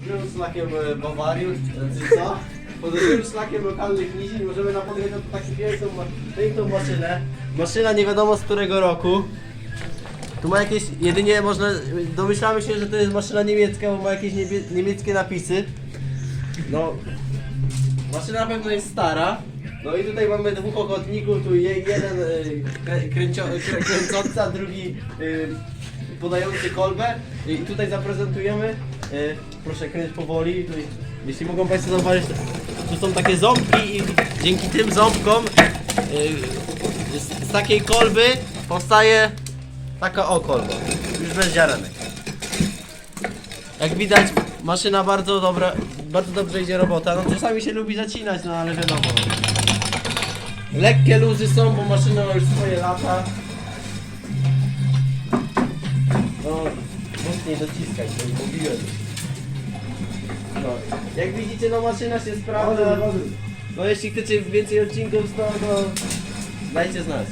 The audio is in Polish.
Podróżujemy szlakiem e, Bawarii, czy co? Podróżujemy szlakiem lokalnych nizin, możemy napotkać na taką piękną, piękną maszynę. Maszyna nie wiadomo z którego roku. Tu ma jakieś, jedynie można, domyślamy się, że to jest maszyna niemiecka, bo ma jakieś niebie, niemieckie napisy. No, maszyna na pewno jest stara. No i tutaj mamy dwóch ochotników, tu je, jeden krę- kręcio, krę, kręcący, a drugi y, podający kolbę. I tutaj zaprezentujemy. Y, proszę kręcić powoli. Jeśli mogą Państwo zauważyć, tu są takie ząbki i dzięki tym ząbkom y, z, z takiej kolby powstaje taka o kolba. Już bez ziarenek. Jak widać, maszyna bardzo dobra, bardzo dobrze idzie robota. No czasami się lubi zacinać, no ale wiadomo. Lekkie luzy są, bo maszyna ma już swoje lata. Mocniej dociskać, to już mówiłem. No, jak widzicie, no maszyna się sprawdza. No jeśli chcecie więcej odcinków to, no dajcie znać.